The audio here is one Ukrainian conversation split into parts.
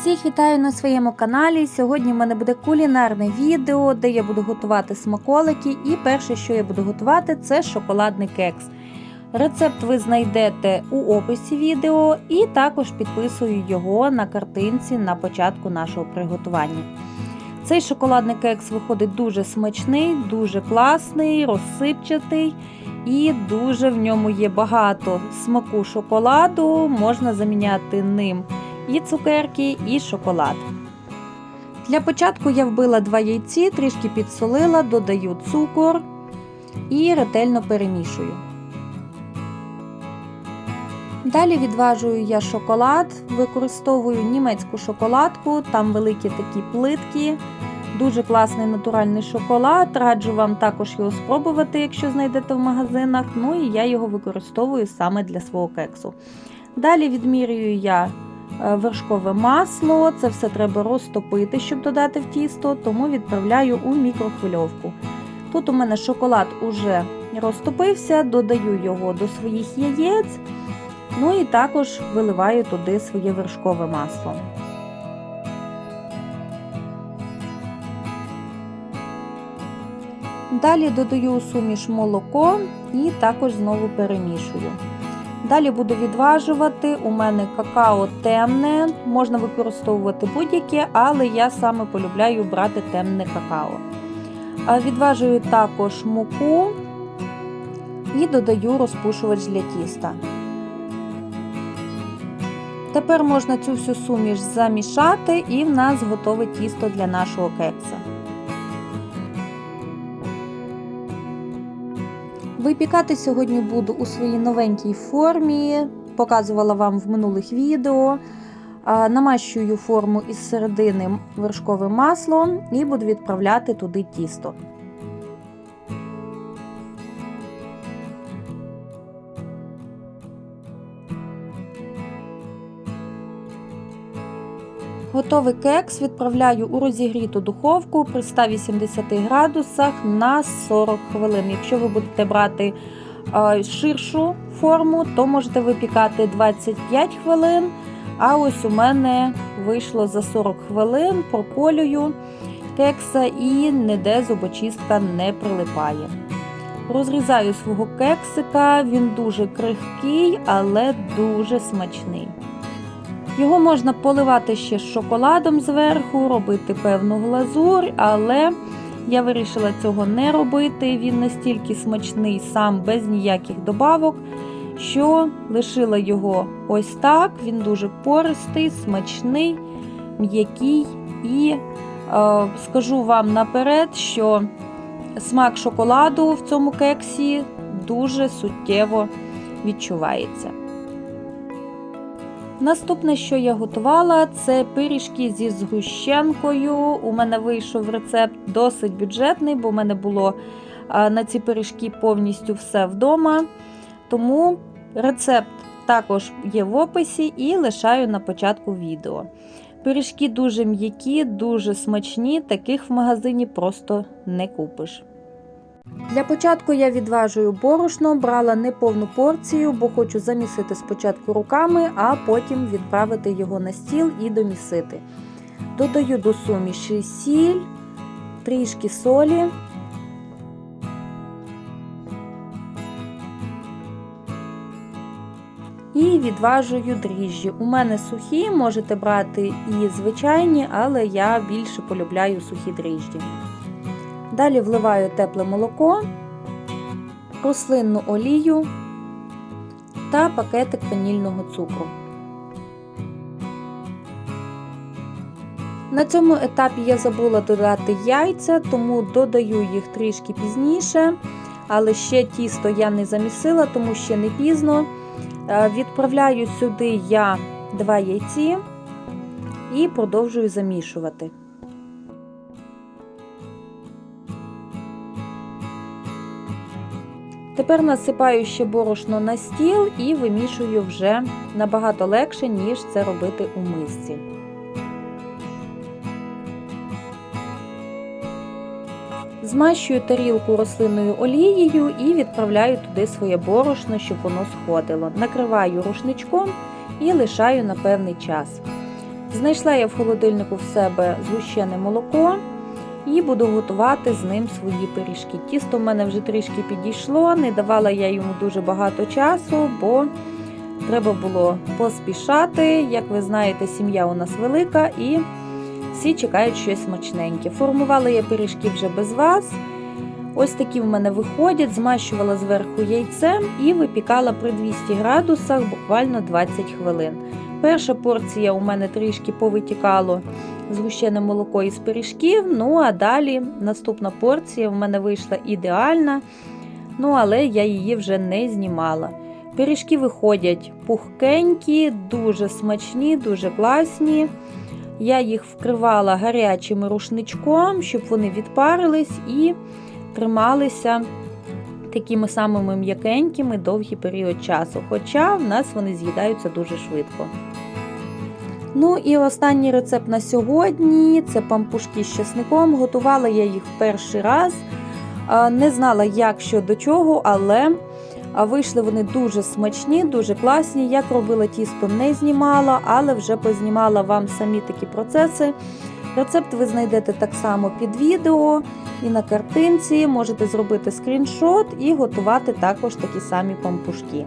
Всіх вітаю на своєму каналі. Сьогодні в мене буде кулінарне відео, де я буду готувати смаколики. І перше, що я буду готувати, це шоколадний кекс. Рецепт ви знайдете у описі відео, і також підписую його на картинці на початку нашого приготування. Цей шоколадний кекс виходить дуже смачний, дуже класний, розсипчатий. І дуже в ньому є багато смаку шоколаду, можна заміняти ним і цукерки, і шоколад. Для початку я вбила два яйці, трішки підсолила, додаю цукор і ретельно перемішую. Далі відважую я шоколад, використовую німецьку шоколадку, там великі такі плитки. Дуже класний натуральний шоколад. Раджу вам також його спробувати, якщо знайдете в магазинах. Ну і я його використовую саме для свого кексу. Далі відмірюю я вершкове масло, це все треба розтопити, щоб додати в тісто, тому відправляю у мікрохвильовку. Тут у мене шоколад уже розтопився, додаю його до своїх яєць, ну і також виливаю туди своє вершкове масло. Далі додаю у суміш молоко і також знову перемішую. Далі буду відважувати. У мене какао темне, можна використовувати будь-яке, але я саме полюбляю брати темне какао. Відважую також муку і додаю розпушувач для тіста. Тепер можна цю всю суміш замішати, і в нас готове тісто для нашого кекса. Випікати сьогодні буду у своїй новенькій формі, показувала вам в минулих відео. Намащую форму із середини вершковим маслом і буду відправляти туди тісто. Готовий кекс відправляю у розігріту духовку при 180 градусах на 40 хвилин. Якщо ви будете брати ширшу форму, то можете випікати 25 хвилин. А ось у мене вийшло за 40 хвилин, проколюю кекса і ніде зубочистка не прилипає. Розрізаю свого кексика, він дуже крихкий, але дуже смачний. Його можна поливати ще з шоколадом зверху, робити певну глазур, але я вирішила цього не робити. Він настільки смачний сам без ніяких добавок, що лишила його ось так. Він дуже пористий, смачний, м'який. І е, скажу вам наперед, що смак шоколаду в цьому кексі дуже суттєво відчувається. Наступне, що я готувала, це пиріжки зі згущенкою. У мене вийшов рецепт досить бюджетний, бо в мене було на ці пиріжки повністю все вдома. Тому рецепт також є в описі і лишаю на початку відео. Пиріжки дуже м'які, дуже смачні, таких в магазині просто не купиш. Для початку я відважую борошно, брала неповну порцію, бо хочу замісити спочатку руками, а потім відправити його на стіл і домісити. Додаю до суміші сіль, трішки солі. І відважую дріжджі. У мене сухі, можете брати і звичайні, але я більше полюбляю сухі дріжджі. Далі вливаю тепле молоко, рослинну олію та пакетик ванільного цукру. На цьому етапі я забула додати яйця, тому додаю їх трішки пізніше, але ще тісто я не замісила, тому ще не пізно. Е, відправляю сюди я два яйці і продовжую замішувати. Тепер насипаю ще борошно на стіл і вимішую вже набагато легше, ніж це робити у мисці. Змащую тарілку рослинною олією і відправляю туди своє борошно, щоб воно сходило. Накриваю рушничком і лишаю на певний час. Знайшла я в холодильнику в себе згущене молоко і буду готувати з ним свої пиріжки. Тісто в мене вже трішки підійшло, не давала я йому дуже багато часу, бо треба було поспішати. Як ви знаєте, сім'я у нас велика і всі чекають щось смачненьке. Формувала я пиріжки вже без вас. Ось такі в мене виходять, змащувала зверху яйцем і випікала при 200 градусах буквально 20 хвилин. Перша порція у мене трішки повитікало згущене молоко із пиріжків. Ну а далі наступна порція в мене вийшла ідеальна, ну але я її вже не знімала. Пиріжки виходять пухкенькі, дуже смачні, дуже класні. Я їх вкривала гарячим рушничком, щоб вони відпарились і трималися такими самими м'якенькими довгий період часу. Хоча в нас вони з'їдаються дуже швидко. Ну і останній рецепт на сьогодні це пампушки з чесником. Готувала я їх перший раз. Не знала, як що до чого, але вийшли вони дуже смачні, дуже класні. Як робила тісто, не знімала, але вже познімала вам самі такі процеси. Рецепт ви знайдете так само під відео і на картинці. Можете зробити скріншот і готувати також такі самі пампушки.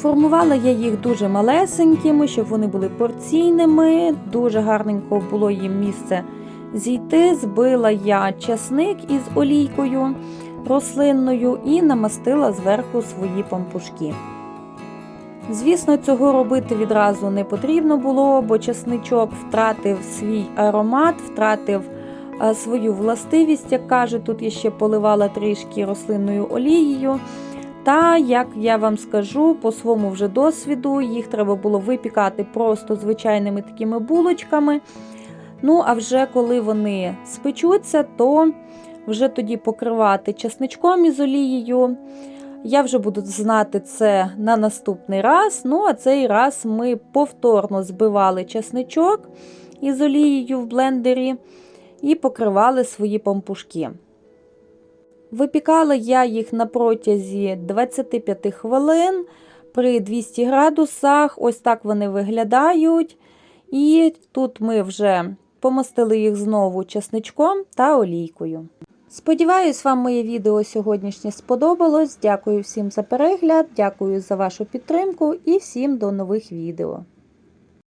Формувала я їх дуже малесенькими, щоб вони були порційними. Дуже гарненько було їм місце зійти. Збила я часник із олійкою рослинною і намастила зверху свої пампушки. Звісно, цього робити відразу не потрібно було, бо часничок втратив свій аромат, втратив свою властивість, як каже, тут я ще поливала трішки рослинною олією. Та, як я вам скажу, по своєму вже досвіду, їх треба було випікати просто звичайними такими булочками. Ну, а вже коли вони спечуться, то вже тоді покривати часничком із олією. Я вже буду знати це на наступний раз. Ну, а цей раз ми повторно збивали часничок із олією в блендері і покривали свої пампушки. Випікала я їх на протязі 25 хвилин при 200 градусах. Ось так вони виглядають. І тут ми вже помастили їх знову часничком та олійкою. Сподіваюсь, вам моє відео сьогоднішнє сподобалось. Дякую всім за перегляд, дякую за вашу підтримку і всім до нових відео.